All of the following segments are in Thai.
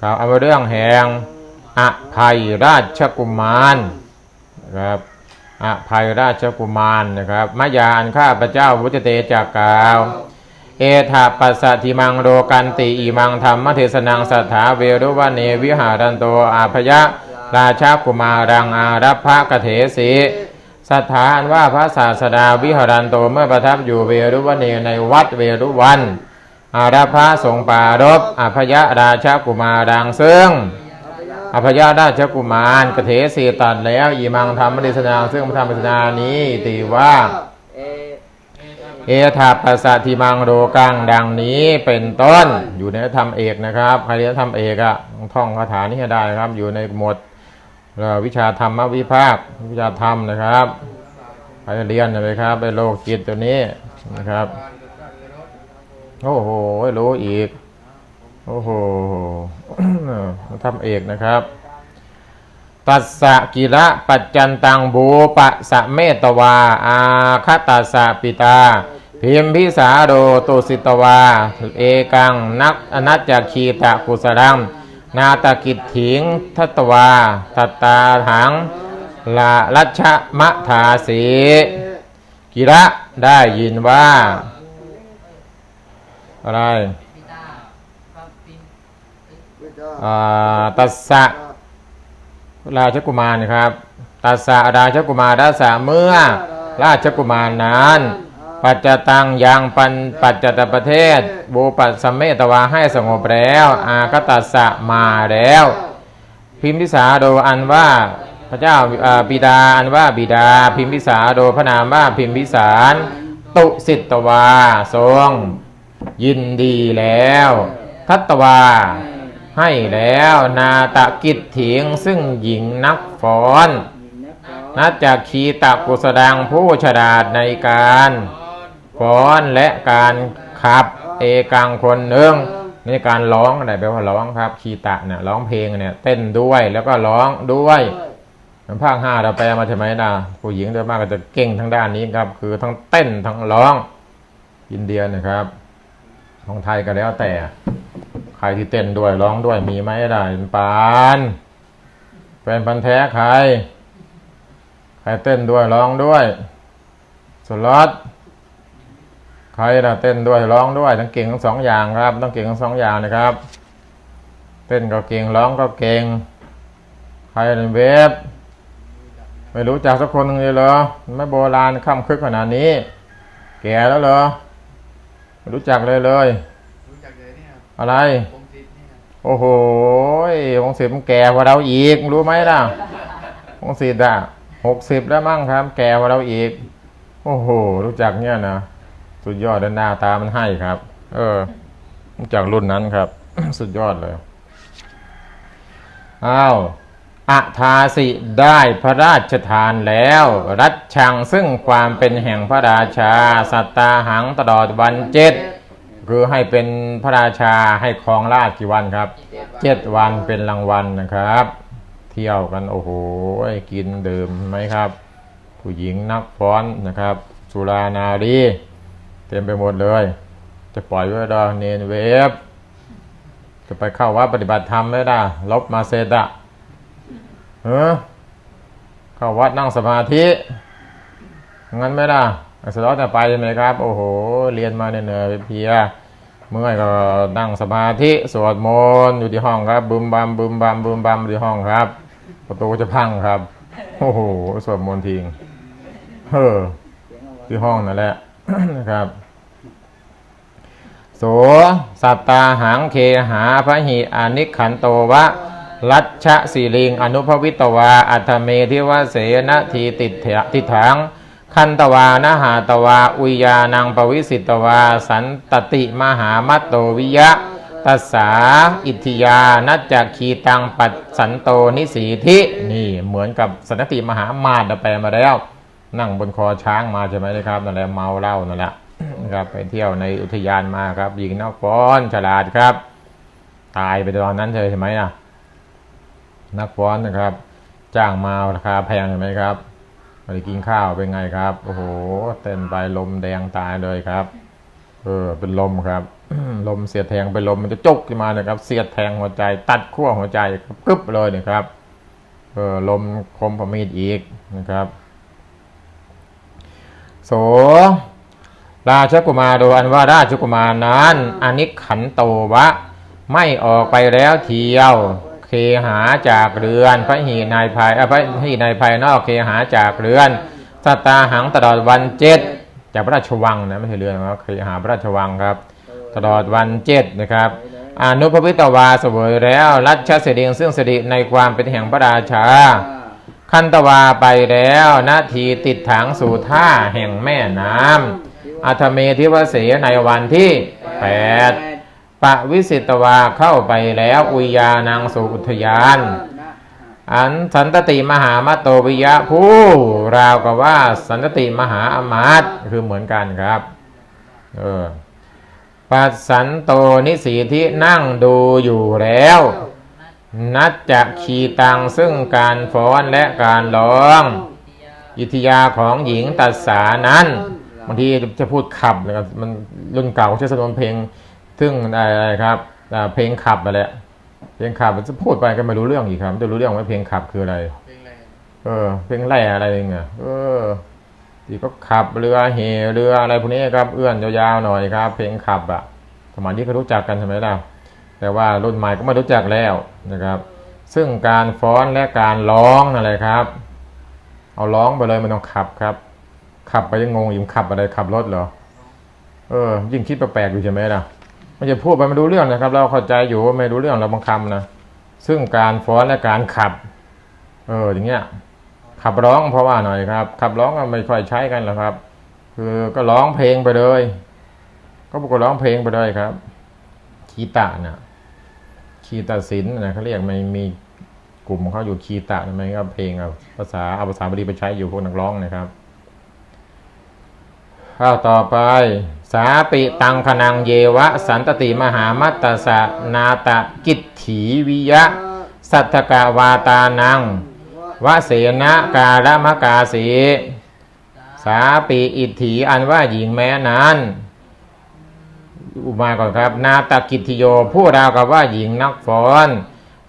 กล่าวเอาเรื่องแห่งอภัยราชกุมารนะครับอภัยราชกุมารนะครับมายาอันข้าพระเจ้าวุจเตจากกล่าว เอถาปัสสะทิมังโรกันติอิมังธรรมเทศนังสัทธาเวรุวันเนวิหารันโตอาพยะราชากุมารังอารัพพะกเถสีสถานว่าพระศาสดาวิหารันโตเมื่อประทับอยู่เวรุวันเนในวัดเวรุวัน อารัพพะทรงปารบอาพยะราชากุมารังซึ่งอภยาราชกุมารกเถสีตัดแล้วอีมังธรรมเทศนาซึ่งพระธรรมเทศนานี้ตีว่าเอเอธาปัสสะทิมังโรกังดังนี้เป็นต้นอยู่ในธรรมเอกนะครับใครเรียนธรรมเอกอะท่องคาถานี้ให้ได้ครับ อยู่ในหมวดวิชาธรรมวิภาควิชาธรรมนะครับใครเรียนเลยครับไปโลกจิตตัวนี้นะครับ โอ้โหรู้อีก โอ้โหทำเอกนะครับ ตัสสะกิระปัจจันตังบูปะสะเมตวา อาคตัสสะปิตา พิมพิสาโดตุสิตวา เอกังนักอนัจจคีตะกุสรังนาตกิจถิงทัตวาตัตตาถังลาลัชมะทาสีกิระได้ยินว่า อะไรอ่าตัสสะราชกุมารนะครับตัสสะราชกุมารรัสสะเมื่อ ราชกุมารนั้น ปัจจตังยังปันปัจจตประเทศบูปัสสมเมตวาให้สงบแล้ว อากตัสสะมาแล้ว พิมพิสาโดอันว่าพระเจ้าอ่าบิดาอันว่าบิดา พิมพิสาโดพระนามว่าพิมพิสาร ตุสิตวาทรง ยินดีแล้ว ทัตวา ให้แล้วนาตะกิจถิงซึ่งหญิงนักฟ้อนนัจจากคีตะกุสดังผู้ฉลาดในการฟ้อนและการขับเอกังคนหนึ่งในการร้องอะไรแปลว่าร้องครับคีตะเนี่ยร้องเพลงเนี่ยเต้นด้วยแล้วก็ร้องด้วยภาคห้าเราแปลมาใช่ไหมนะผู้หญิงโดยมากก็จะเก่งทางด้านนี้ครับ คือทั้งเต้นทั้งร้องอินเดียนะครับ ของไทยก็แล้วแต่ ใครที่เต้นด้วยร้องด้วยมีไหมได้ปานแฟนพันธ์แท้ใคร ใครเต้นด้วยร้องด้วยสล็อตใครนะเต้นด้วยร้องด้วยต้องเก่งทั้งสองอย่างครับต้องเก่งทั้งสองอย่างนะครับ เต้นก็เก่งร้องก็เก่ง ใครในเว็บไม่รู้จักสักคนหนึ่งเลยเหรอไม่โบราณค่ำคึกขนาดนี้ แก่แล้วเหรอ ไม่รู้จักเลยเลย รู้จักเลยเนี่ยครับอะไร วงศิษย์เนี่ยครับโอ้โหวงศิษย์มันแก่กว่าเราอีก รู้ไหมล่ะวงศิษย์อะหกสิบแล้วมั้งครับ แก่กว่าเราอีก โอ้โห รู้จักเนี่ยนะสุดยอดด้านหน้าตามันให้ครับ เออ รู้จักรุ่นนั้นครับ สุดยอดเลย อ้าว อาทาสิได้พระราชทานแล้ว รัชชังซึ่งความเป็นแห่งพระราชา สัตตาหังตลอดวันเจ็ดคือให้เป็นพระราชาให้ครองราชกี่วันครับเจ็ดวันเป็นรางวัลนะครับ เที่ยวกันโอ้โหกินดื่มไหมครับ ผู้หญิงนักฟ้อนนะครับ สุรานารีเต็มไปหมดเลย จะปล่อยไว้ดอเนนเวฟจะไปเข้าวัดปฏิบัติธรรมไม่ได้ลบมาเสร็จอะ เออเข้าวัดนั่งสมาธิ งั้นไม่ได้สล็อตจะไปใช่ไหมครับ โอ้โห เรียนมาเหนื่อยเพียเมื่อยก็นั่งสมาธิสวดมนต์อยู่ที่ห้องครับบึมบัมบึมบัมบึมบัมอยู่ที่ห้องครับ ประตูจะพังครับ โอ้โหสวดมนต์ทิ้งเฮ้อที่ห้องนั่นแหละนะครับโสสัตตาหังเคหาพระหิอานิขันโตวะ รัชชะสีลิงอนุภวิตวา อัตเมทิวเสนทีติดเถติถัง คันตวานหาตวา อุยานังปวิสิตวา สันตติมหามัตโตวิยะตัสสาอิทิยานัจจคีตังปัดสันโตนิสีทินี่เหมือนกับสันติมหามาตแปลมาแล้ว นั่งบนคอช้างมาใช่ไหมนะครับนั่นแหละเมาเหล้านั่นแหละครับไปเที่ยวในอุทยานมาครับหญิงนกฟ้อนฉลาดครับ ตายไปตอนนั้นเลยใช่ไหมนะ นักฟ้อนนะครับ จ้างมาราคาแพงใช่ไหมครับไปกินข้าวเป็นไงครับ โอ้โห เต้นไปลมแดงตายเลยครับ เออ เป็นลมครับ ลมเสียดแทงเป็นลมมันจะจุกขึ้นมานะครับ เสียดแทงหัวใจ ตัดขั้วหัวใจครับกึบเลยนะครับ เออ ลมคมพมีดอีกนะครับ โส ราชกุมารโดยอันว่าราชกุมารนั้นอนิขันโตวะ ไม่ออกไปแล้วเที่ยว เคหาจากเรือน พระหีนายภายพระหีนายภายนอกเคหาจากเรือนสตาหังตลอดวันเจ็ดจากพระราชวังนะไม่ใช่เรือนนะครับเคหาพระราชวังครับ ตลอดวันเจ็ดนะครับอนุพพิตวาสวยแล้วรัชเสดียงซึ่งสิริในความเป็นแห่งพระราชา คันตวาไปแล้วนาทีติดถังสู่ท่าแห่งแม่น้ำอัธเมธิวเสในวันที่แปด ปะวิสิตวาเข้าไปแล้วอุยานังสู่อุทยาน อันสันตติมหามตโตวิยะผู้ราวกับว่าสันตติมหาอมาตคือเหมือนกันครับเออปัสสันโตนิสีที่นั่งดูอยู่แล้ว นัดจะขีตังซึ่งการฟ้อนและการร้องอิทยาของหญิงตัดสานั้นบางทีจะพูดขับนะครับมันรุ่นเก่าใช้สนวนเพลง ซึ่งอะไรครับอ่าเพลงขับอะไรเพลงขับมันจะพูดไปก็ไม่รู้เรื่องอีกครับไม่รู้เรื่องว่าเพลงขับคืออะไรเพลงอะไร เออ เพลงไล่อะไรเงี้ยเออที่ก็ขับเรือเหเรืออะไรพวกนี้ครับเอื้อนยาวๆหน่อยครับ เพลงขับอะสมัยนี้ก็รู้จักกันใช่ไหมล่ะแต่ว่ารุ่นใหม่ก็ไม่รู้จักแล้วนะครับ ซึ่งการฟ้อนและการร้องอะไรครับ เอาร้องไปเลยมันต้องขับครับ ขับไปยังงงอยู่ขับอะไรขับรถเหรอเออ ยิ่งคิดแปลกๆอยู่ใช่ไหมล่ะ มันจะพูดไปไม่รู้เรื่องนะครับ เราเข้าใจอยู่ว่าไม่รู้เรื่องเราบางคำนะซึ่งการฟ้อนและการขับ เอออย่างเงี้ย ขับร้องเพราะว่าหน่อยครับ ขับร้องก็ไม่ค่อยใช้กันหรอกครับ คือก็ร้องเพลงไปเลย ก็บอกว่าร้องเพลงไปเลยครับ คีตะนะคีตะศิลป์นะเขาเรียกมันมีกลุ่มของเขาอยู่คีตะนะมันก็เพลงเอาภาษาเอาภาษาบาลีไปใช้อยู่พวกนักร้องนะครับ ข้าวต่อไป สาปิตังคนังเยวะ สันตติมหามัตตสะนาตะกิตถีวิยะ สัทธกาวาตานังวะเสนะกาลมะกาสีสาปีอิทถีอันว่าหญิงแม้นั้นอุมาก่อนครับ นาตกิติโยผู้ราวกับว่าหญิงนักฟ้อน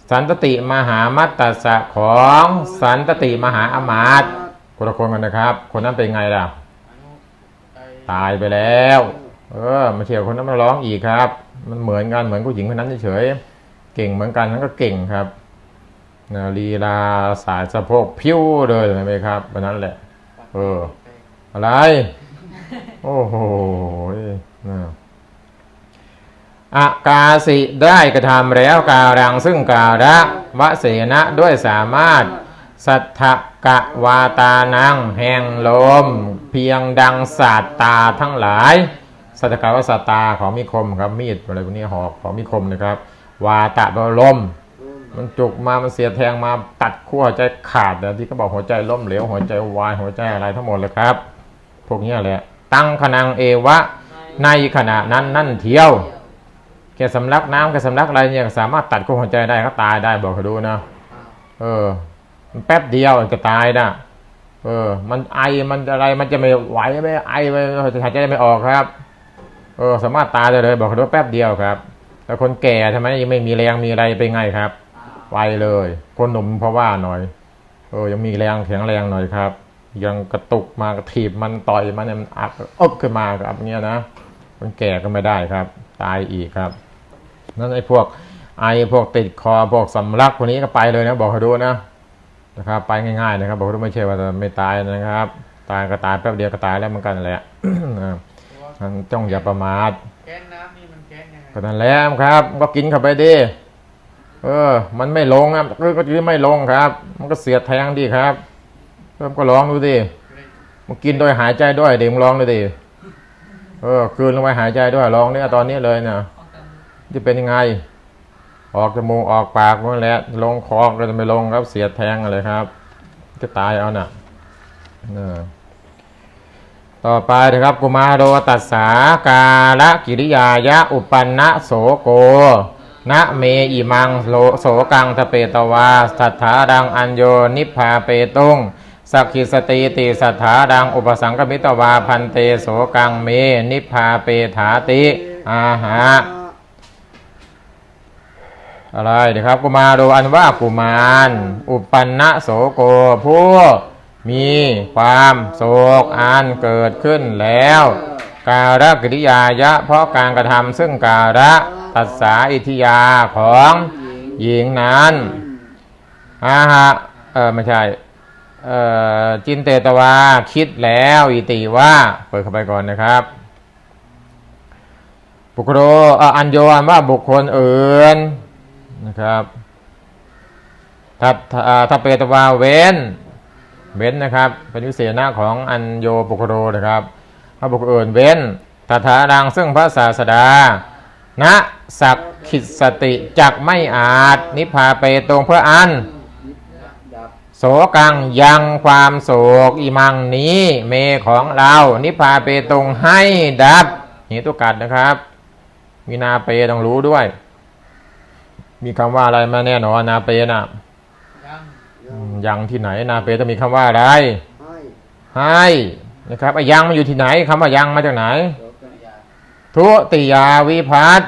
สันตติมหามัตตสะของสันตติมหาอมาตย์คนละคนกันนะครับ คนนั้นเป็นไงล่ะ ตายไปแล้ว เออมาเชียวคนนั้นมาร้องอีกครับ มันเหมือนกันเหมือนผู้หญิงคนนั้นเฉยเก่งเหมือนกันนั้นก็เก่งครับนะลีลาสายสะโพกพิ้วเลยใช่ไหมครับวันนั้นแหละ เออ อะไร โอ้โหนะอากาสิได้กระทำแล้วการังซึ่งการะวะเสนะด้วยสามารถ สัทธกะวาตานังแห่งลม เพียงดังศาสตาทั้งหลาย สัทธกะวาสตาของมีคมครับมีดอะไรพวกนี้หอกของมีคมนะครับ วาตะแปลว่ลม มันจุกมามันเสียแทงมาตัดขั้วใจขาดนะที่เขาบอกหัวใจล้มเหลวหัวใจวายหัวใจอะไรทั้งหมดเลยครับ พวกนี้แหละ ตั้งขนังเอวะในขณะนั้นนั่นเที่ยวแกสำลักน้ำแกสำลักอะไรเนี่ยสามารถตัดขั้วหัวใจได้ก็ตายได้บอกเขาดูนะเออ แป๊บเดียวมันจะตายนะเออ มันไอมันอะไรมันจะไม่ไหวไม่ไอไปหายใจไม่ออกครับ เออ สามารถตายได้เลย บอกเขาดูแป๊บเดียวครับ แต่คนแก่ทำไมยังไม่มีแรงมีอะไรเป็นไงครับไวเลย คนหนุ่มเพราะว่าหน่อย เออ ยังมีแรงแข็งแรงหน่อยครับ ยังกระตุกมากระถีบมันต่อยมันเนี่ยมันอักอบขึ้นมาครับเงี้ยนะคนแก่ก็ไม่ได้ครับ ตายอีกครับนั่นไอ้พวกไอพวกติดคอพวกสำลักพวกนี้ก็ไปเลยนะ บอกเขาดูนะ นะครับ ไปง่ายๆนะครับบอกเขาดูไม่ใช่ว่าจะไม่ตายนะครับ ตายก็ตายแป๊บเดียวก็ตายแล้วเหมือนกันแหละนะมันต้องอย่าประมาทแก๊สน้ำนี่มันแก๊สยังไงก็นั่นแหละครับ ก็กินเข้าไปดิเออ มันไม่ลงอะก็คือไม่ลงครับ มันก็เสียดแทงดิครับเริ่มก็ลองดูดิมันกินโดยหายใจด้วยเดี๋ยวมึงลองดูดิเออคืนลงไปหายใจด้วยลองเนี่ยตอนนี้เลยนะจะเป็นยังไง ออกจมูกออกปากนั่นแหละ ลงคอก็จะไม่ลงครับเสียดแทงอะไรครับ จะตายเอาน่ะต่อไปนะครับกุมารโรตัสสากาละกิริยายะ อุปันนะโสโกนะเมอิมังโลโสกังทะเปตวาสัทธาดังอัญโยนิพพาเปตุงสักขิสติติสัทธาดังอุปสังกมิตวาพันเตโสกังเมนิพพาเปถาติอาหา อะไรเดี๋ยวครับกุมารโดอันว่ากุมาร อุปันนะโสโกผู้มีความโศกอันเกิดขึ้นแล้ว การกิริยายะ เพราะการกระทำซึ่งการะตัสสาอิทิยาของหญิงนั้นอาหะเออไม่ใช่จินเตตวาคิดแล้วอิติว่าเปิดเข้าไปก่อนนะครับบุคโรอันโยอันว่าบุคคลอื่น นะครับถ้าถ้าถ้าเปตวาเว้น เว้นนะครับ เป็นวิเศษหน้าของอัญโยปุคโรนะครับพระบุคคลอื่นเว้นตถาดังซึ่งพระศาสดาณสักขิตสติจักไม่อาจ นิพพาไปตรงเพื่ออัน โสกังยังความโศกอิมังนี้ เมของเรา นิพพาเปตรงให้ดับเหตุกัดนะครับ มีนาเปต้องรู้ด้วย มีคำว่าอะไรมาแน่นอนนาเปน่ะยังอืมยังที่ไหน นาเปต้องมีคำว่าอะไรให้ให้นะครับไอ้ยังมันอยู่ที่ไหนคำว่ายังมาจากไหนโสกัญญาทุติยาวิพัต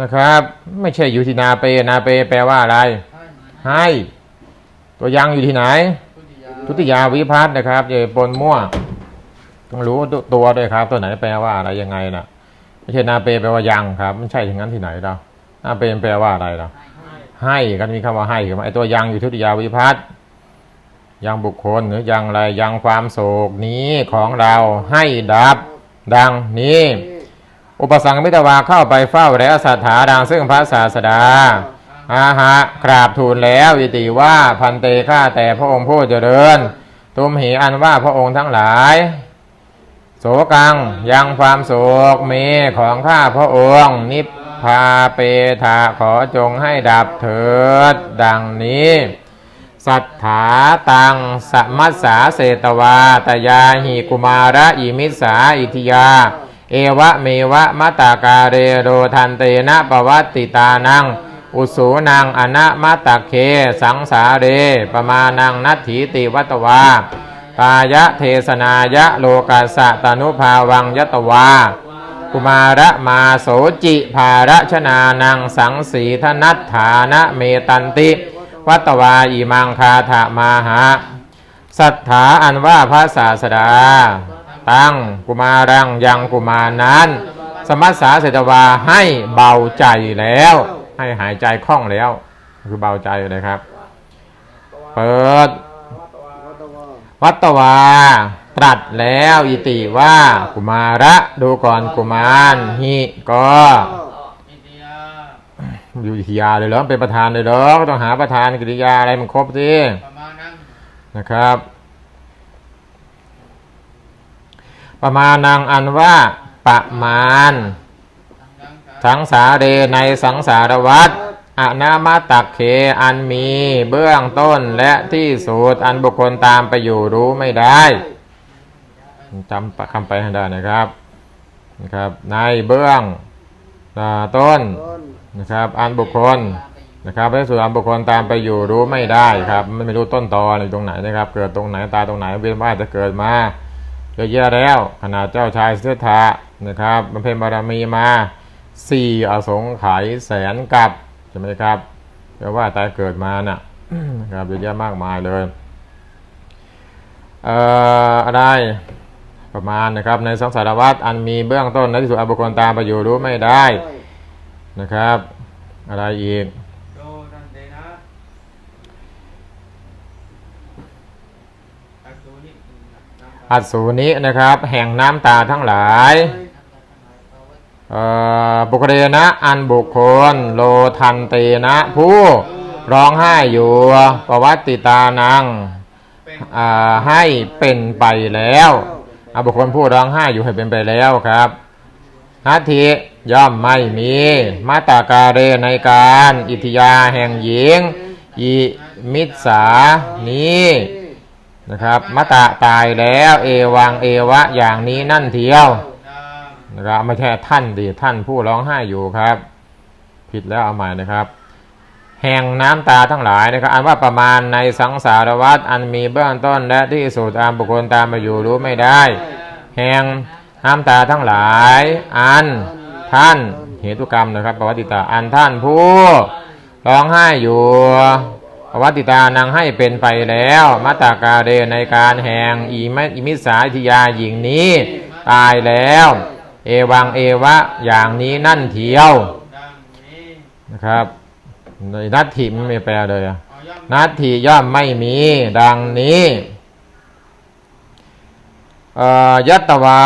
นะครับ ไม่ใช่อยู่ที่นาเปนาเปแปลว่าอะไร ให้ให้ตัวยังอยู่ที่ไหนพุทธิยาทุติยาวิพัตนะครับอย่าปนมั่วต้องรู้ตัวด้วยครับ ตัวไหนแปลว่าอะไรยังไงนะไม่ใช่นาเปแปลว่ายังครับ ไม่ใช่อย่างนั้นที่ไหนเรา นาเปแปลว่าอะไรเราให้กันมีคำว่าให้กับไอตัวยังอยู่ทุติยาวิพัตยังบุคคลหรือยังอะไรยังความโศกนี้ของเราให้ดับดังนี้ อุปสังคมิตวาเข้าไปเฝ้าแล้วสัทธาดังซึ่งพระศาสดาอาหะกราบทูลแล้วอิติว่าพันเตข้าแต่พระองค์ผู้เจริญ ตุมหีอันว่าพระองค์ทั้งหลาย โสกังยังความโศกเมของข้าพระองค์ นิพ พาเปทาขอจงให้ดับเถิด ดังนี้สัทธาตังสมัสสาเสตวาตยาหิกุมาระอิมิสาอิทิยา เอวะเมวะมะตากาเรโรทันเตนะปวัตติตานัง อุสูนังอนะมะตะเคสังสาเรปมานังนัตถีติวัตวากายะเทศนายะโลกาสะตานุภาวังยตวา กุมาระมาโสจิภาระชนานังสังสีธนัตฐานะเมตันติ วัตวาอิมังคาถามาหาสัทธาอันว่าพระศาสดา ตั้งกุมารังยังกุมารนั้น สมัสสาเสตวาให้เบาใจแล้ว ให้หายใจคล่องแล้ว คือเบาใจเลยครับ เปิด วัตวาวั ตรัสแล้วอิติว่ากุมาระดูก่อนกุมารหิก็อยู่อิทยาเลยเหรอเป็นประธานเลยเหรอก็ต้องหาประธานกิริยาอะไรมันครบสินะครับ ประมาณนางอันว่าประมาณ สังสาเรในสังสารวัฏอนามาตักเขอันมีเบื้องต้นและที่สุดอันบุคคลตามไปอยู่รู้ไม่ได้ จำคำไปให้ได้นะครับนะครับ ในเบื้องต้นตนนะครับอันบุคคลนะครับในส่วนอันบุคคลตามไปอยู่รู้ไม่ได้ครับไม่รู้ต้นตออยู่ตรงไหนนะครับ เกิดตรงไหนตายตรงไหนเวียนว่าจะเกิดมาเยอะแยะแล้วขนาดเจ้าชายเสถานะครับบำเพ็ญบารมีมาสี่อสงไขยแสนกับใช่ไหมครับแปลว่าตายเกิดมาน่ะนะครับเยอะแยะมากมายเลยเอ่ออะไร ประมาณนะครับ ในสังสารวัฏอันมีเบื้องต้นและที่สุดอันบุคคลตามไปอยู่รู้ไม่ได้นะครับ อะไรอีกโดทันเตนะอักษุนินำอัศสูนินะครับ แห่งน้ำตาทั้งหลายเอ่อบุคเรนะอันบุคคล โลทันเตนะ ผู้ร้องไห้อยู่ประวัติตานังเป็นอ่าให้เป็นไปแล้ว อาบุคคลผู้ร้องไห้อยู่ให้เป็นไปแล้วครับนาทีย่อมไม่มีมาตาการเรในการ อิทยาแห่งหญิงอิมิสานี้นะครับมาตาตายแล้วเอวังเอวะอย่างนี้นั่นเทียวนามนะครับไม่ใช่ท่านดิท่านผู้ร้องไห้อยู่ครับ ผิดแล้วเอาใหม่นะครับ แห่งน้ำตาทั้งหลายนะครับอันว่าประมาณในสังสารวัฏอันมีเบื้องต้นและที่สุดตามบุคคลตามมาอยู่รู้ไม่ได้ แห่งน้ำตาทั้งหลาย อันท่านเหตุกรรมนะครับประวัติตาอันท่านผู้ร้องไห้อยู่ประวัติตานังให้เป็นไปแล้วมัตตากาเรในการแห่งอีมอิมิสาทิยาหญิงนี้ ตายแล้ว เอวังเอวะอย่างนี้นั่นเทียวนะครับ นนัตถิมันไม่แปลเลยอะนัตถิย่อมไม่มี ดังนี้เอ่อยัตวา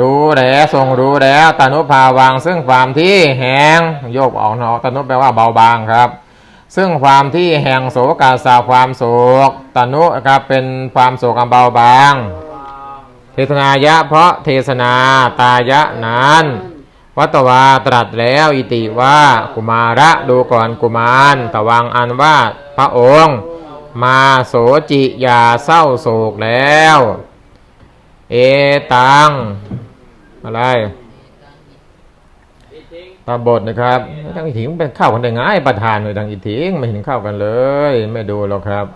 รู้แล้วทรงรู้แล้วตนุภาวัง ซึ่งความที่แหงโยกออกเนาะตนุแปลว่าเบาบางครับ ซึ่งความที่แห่งโศกาสาความโศกตนุครับเป็นความโศกอันเบาบาง เทศนายะเพราะเทศนาตายะนั้น วัตวาตรัสแล้วอิติว่ากุมาระดูก่อนกุมารตวังอันว่าพระองค์ มาโสจิยาเศร้าโศกแล้ว เอตัง อะไรตาบทนะครับดังอิถิงเป็นเข้ากันได้ง่ายประธานเลยดังอิถิงไม่เห็นเข้ากันเลย ไม่ดูหรอกครับ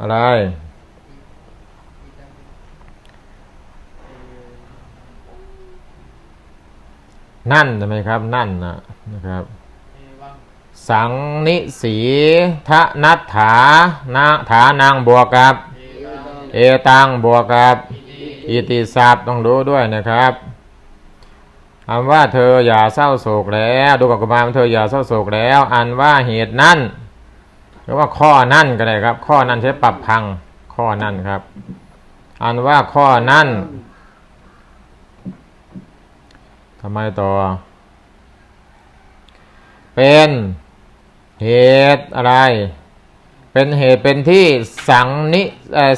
อะไร นั่นใช่ไหมครับ นั่นนะนะครับ สังนิสีทะนัตถานาฐานางบวกกับ เอตังบวกกับอิติอิติศัพท์ต้องรู้ด้วยนะครับคำว่าเธออย่าเศร้าโศกแล้ว ดูกับกุมารเธออย่าเศร้าโศกแล้ว อันว่าเหตุนั่นหรือว่าข้อนั่นก็ได้ครับ ข้อนั่นใช้ปรับพังข้อนั่นครับ อันว่าข้อนั่น ทำไมต่อ เป็นเหตุอะไร เป็นเหตุเป็นที่สังนิ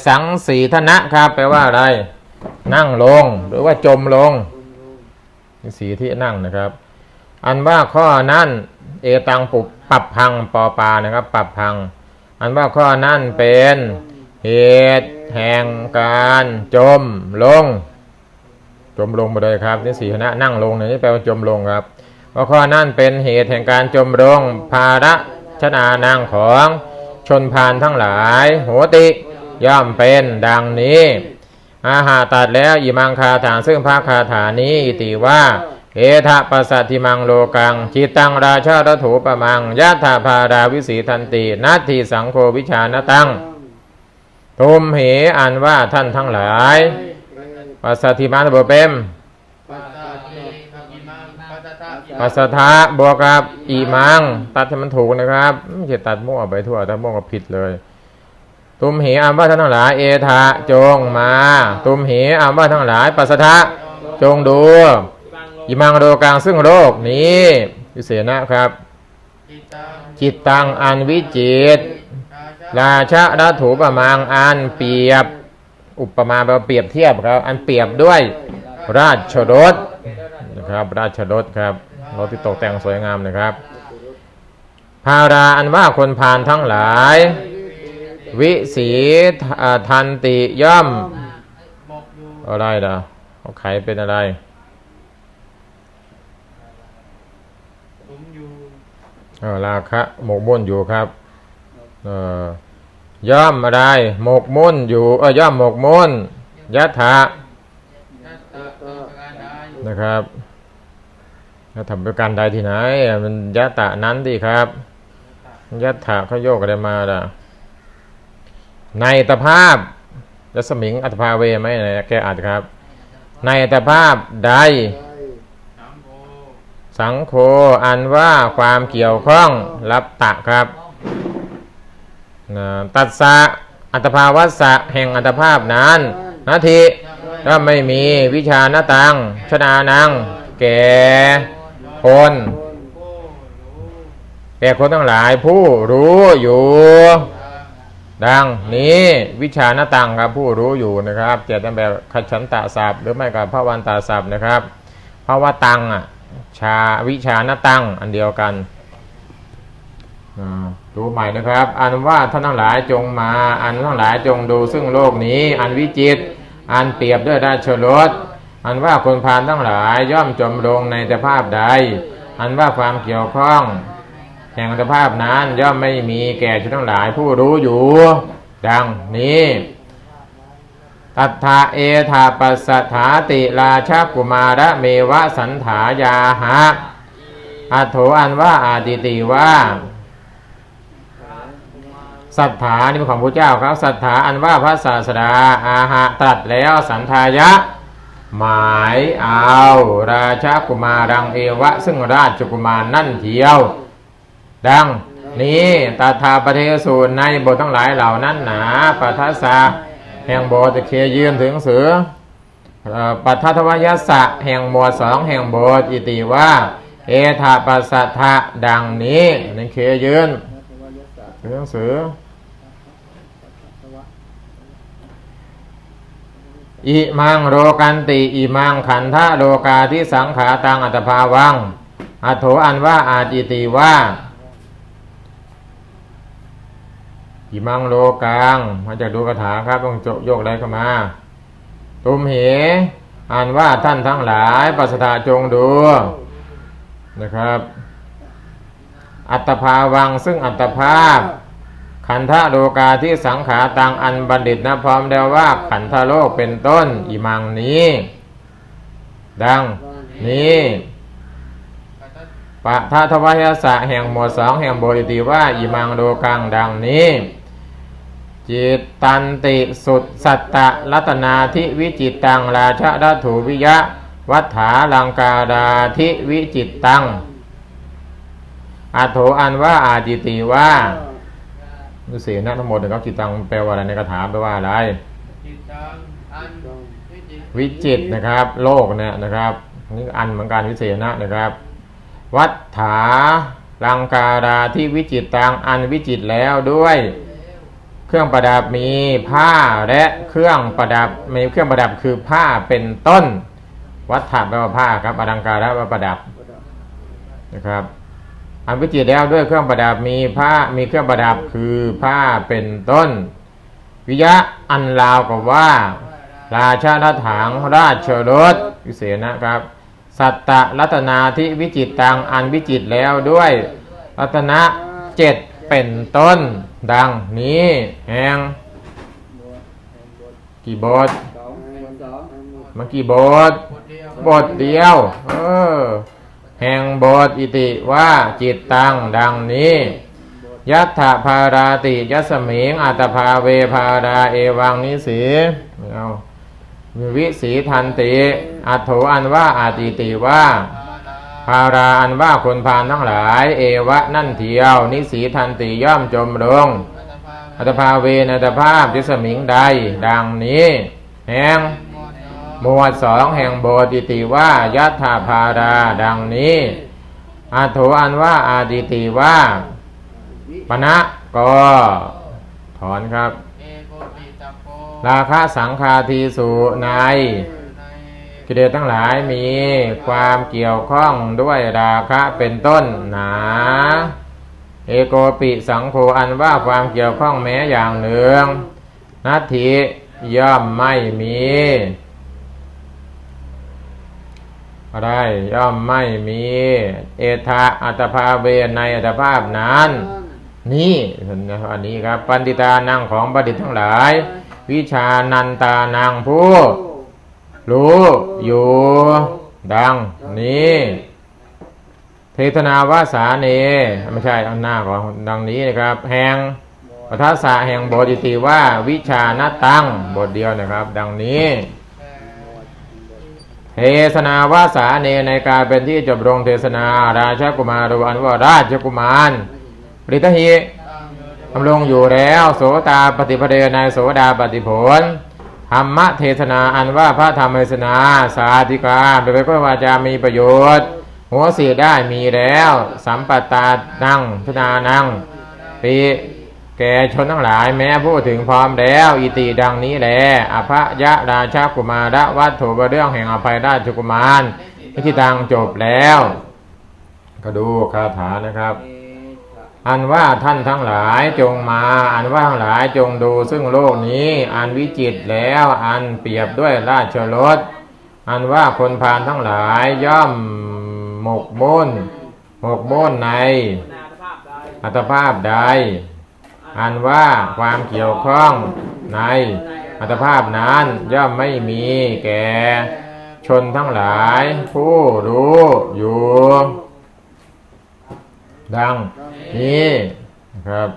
สังสีธนะครับแปลว่าอะไร นั่งลง หรือว่าจมลงสีที่นั่งนะครับ อันว่าข้อนั้นเอตังปุบปรับพังปอปานะครับ ปรับพัง อันว่าข้อนั้นเป็นเหตุแห่งการจมลง จมลงมาเลยครับนี่สีคณะนั่งลงเนี่ยนี่แปลว่าจมลงครับเพราะข้อนั้นเป็นเหตุแห่งการจมลงภาระชนานางของชนพานทั้งหลาย โหติย่อมเป็นดังนี้ อาหาตัดแล้วอิมังคาถาซึ่งพระคาถานี้อิติว่าเอทะปัสสัทธิมังโลกังจิตตังราชาตถูปมังยะถาภาราวิสีทันตินัตถิสังโฆวิชานตังทุมเหอันว่าท่านทั้งหลาย ปัสสัทธิมังบวเปมปัสสะเทอิมังปัสสะทะอิมังปัสสทะบวกกับอีมัง ตัดให้มันถูกนะครับไม่ใช่ตัดมั่วไปทั่วตัดมั่วก็ผิดเลยตุมเหอันว่าท่านทั้งหลายเอทะจงมา ตุมเหอันว่าทั้งหลาย ปัสสทะจงดูอิมังโรกังซึ่งโรคนี้วิเศษนะครับจิตตังจิตตังอันวิจิต ราชาราชะรัถูปมังอันเปรียบ อุปมาแปลว่าเปรียบเทียบครับ อันเปรียบด้วยราชรถนะครับ ราชรถครับรถที่ตกแต่งสวยงามนะครับพาราอันว่าคนพาลทั้งหลาย วิสีทันติย่อมอะไรล่ะเขาไขเป็นอะไรเออราคะหมกมุ่นอยู่ครับ เออ ย่อมอะไรหมกมุ่นอยู่เออย่อมหมกมุ่นยะถะยัตตะประกานะครับจะทำประการใดที่ไหนมันยะตะนั้นดีครับยะถะเขาโยกอะไรมาล่ะ ในตภาพจะสมิงอัตภาเวไหมนี่ยแกอาจครับ ในตภาพใด สังโฆอันว่าความเกี่ยวข้องรับตะครับ ตัสสะอัตภาวัสสะแห่งอัตภาพนั้นนาทีก็ไม่มีวิชาณตังชนานัง แก่คนผู้รู้แก่คนทั้งหลายผู้รู้อยู่ ดังนี้วิชาณตังครับผู้รู้อยู่นะครับเจตนแบบขชันตะศัพท์หรือไม่กับพระวันตาศัพท์นะครับเพราะว่าตังอะชาวิชาณตังอันเดียวกันอ่า ดูใหม่นะครับ อันว่าท่านทั้งหลายจงมา อันทั้งหลายจงดูซึ่งโลกนี้ อันวิจิต อันเปรียบด้วยราชรถอันว่าคนพาลทั้งหลายย่อมจมลงในสภาพใด อันว่าความเกี่ยวข้อง แห่งอัตภาพนั้นย่อมไม่มีแก่ชนทั้งหลายผู้รู้อยู่ ดังนี้ตัทธาเอธาปัสสถาติราชากุมารเมวะสันถายาหะอัโถอันว่าอาติติว่า สัทธานี่เป็นของพระเจ้าครับสัทธาอันว่าพระศาสดาอาหะตรัสแล้วสันทายะ หมายเอาราชากุมารังเอวะ ซึ่งราชกุมารนั่นเทียว ดังนี้ตถาประเทศสูตรในบททั้งหลายเหล่านั้นหนาปัทสะแห่งบทจะเคยืนถึงเสือปัททวยสะแห่งหมวดสองแห่งบทอิติว่า เอธาปัสสะทะดังนี้นั่นเคยืนถึงหนังสือ อิมังโรกันติอิมังขันธะโลกาที่สังขาตังอัตภาวัง อัโถอันว่าอาจิติว่าอิมังโลกังมาจากดูกถาครับต้องโจโยกอะไรเข้ามาตุมเหอ่านว่าท่านทั้งหลายปัสสทาจงดูนะครับ อัตภาวังซึ่งอัตภาพ ขันธโลกาที่สังขาตังอันบัณฑิตนะพร้อมแล้วว่าขันธโลกเป็นต้นอิมังนี้ ดังนี้ปะทาทวายสะแห่งหมวดสองแห่งโบริติว่าอิมังโลกังดังนี้ จิตตันติสุดสัตตะรัตนาธิวิจิตตังราชดัถูวิยะ วัฏฐาลังการาธิวิจิตตังอโถอันว่าอาจิติว่า เสีนะทั้งหมดนะครับจิตตังแปลว่าอะไรในคาถาแปลว่าอะไรจิตตังอันวิจิตนะครับ โลกเนี่ยนะครับนี่อันเหมือนกันวิเศษนะนะครับ วัฏฐาลังการาที่วิจิตตังอันวิจิตแล้วด้วย เครื่องประดับมีผ้าและเครื่องประดับมีเครื่องประดับคือผ้าเป็นต้น วัฏฐะแปลว่าผ้าครับอลังการะแปลว่าประดับนะครับ อันวิจิตรแล้วด้วยเครื่องประดับมีผ้ามีเครื่องประดับคือผ้าเป็นต้น วิยะอันลาวกับว่า ราชาถถังราชรถวิเศษนะครับ สัตตะรัตนาที่วิจิตตังอันวิจิตแล้วด้วยรัตนะเจ็ดเป็นต้น ดังนี้แห่งกี่บทสองสองเมื่อกี่บทบทเดียวบทเดียวเออ แห่งบทอิติว่าจิตตังดังนี้ ยัตถาภาราติยัสมิงอัตภาเวภาราเอวังนิสีเอาวิสีทันติอัตโถอันว่าอาติติว่า ภาราอันว่าคนพานทั้งหลาย เอวะนั่นเทียว นิสีทันติย่อมจมลง อัตภาเวนัตภาพยัสมิงใด ดังนี้ แห่ง หมวดสองแห่งโบติติว่ายัตถาภาราดังนี้อาโถอันว่าอาดิติว่าปณะก็ถอนครับ ราคะสังคาทีสุในในกิเลสทั้งหลายมีความเกี่ยวข้องด้วยราคะเป็นต้นหนาเอโกปิสังโฆอันว่าความเกี่ยวข้องแม้อย่างหนึ่ง นัตถิย่อมไม่มี อะไรย่อมไม่มี เอทะอัตภาเวในอัตภาพนั้น นี่อันนี้ครับ ปันติตานังของบัณฑิตทั้งหลาย วิชานันตานังผู้รู้อยู่ดังนี้เทศนาวาสาเนไม่ใช่อันหน้าของดังนี้นะครับ แห่งปทัสสะแห่งบทอิติว่าวิชานาตังบทเดียวนะครับ ดังนี้ เทศนาวาสาเนในการเป็นที่จบลงเทศนาราชกุมารอันว่าราชกุมารปริทหิดำรงอยู่แล้วโสตาปฏิภเดในโสดาปฏิผลธรรมเทศนาอันว่าพระธรรมเทศนาสาธิกาเป็นไปเพื่อวาจามีประโยชน์ หัวสีได้มีแล้ว สัมปตานั่งพนานั่งปี แก่ชนทั้งหลายแม้พูดถึงพร้อมแล้ว อิติดังนี้แหละอภยะราชากุมารวัตถุเรื่องแห่งอภัยราชกุมารที่ตังจบแล้ว ก็ดูคาถานะครับ อันว่าท่านทั้งหลายจงมา อันว่าทั้งหลายจงดูซึ่งโลกนี้ อันวิจิตแล้วอันเปรียบด้วยราชรถอันว่าคนพาลทั้งหลายย่อมหมกมุ่นหมกมุ่นในนอัตภาพใด อันว่าความเกี่ยวข้องในอัตภาพนั้นย่อมไม่มีแก่ชนทั้งหลาย ผู้รู้อยู่ ดังนี้ครับ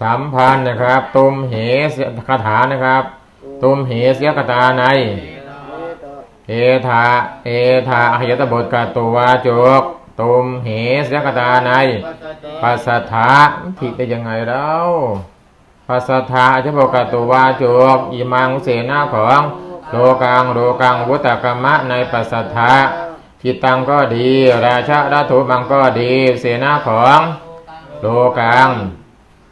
สัมพันธ์นะครับ ตุมเหสคาถานะครับ ตุมเหสยกตาใน เอตะเอธาเอธาอหิยตบทกาตัววาจกตุมเหเสียกตาในปัสสติปัสสถาผิดได้ยังไงแล้วปัสสถาอธิบกาตัววาจกอิมังเสนาของโลกังโลกังวุตกรรมะในปัสสถาผิดตังก็ดี ราชาราถุมังก็ดี เสนาของโลกัง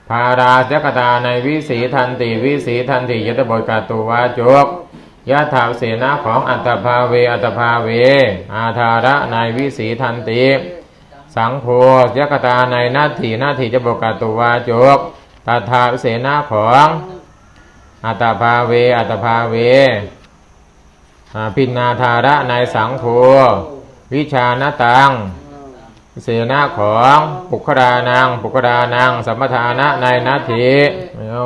พาราเสกตาในวิสีทันติวิสีทันติยตบทกาตุวาจก ยะถาเสนาของอัตภาเวอัตภาเว อาธาระในวิสีทันติ สังโฆยกตาในนาทีนาทีจะบกตุวาจกตถาเสนาของอัตภาเวอัตภาเวพินนาธาระในสังโฆวิชานตัง เสนาของปุคดานางปุคดานางสัมปทานะในนาทีเอา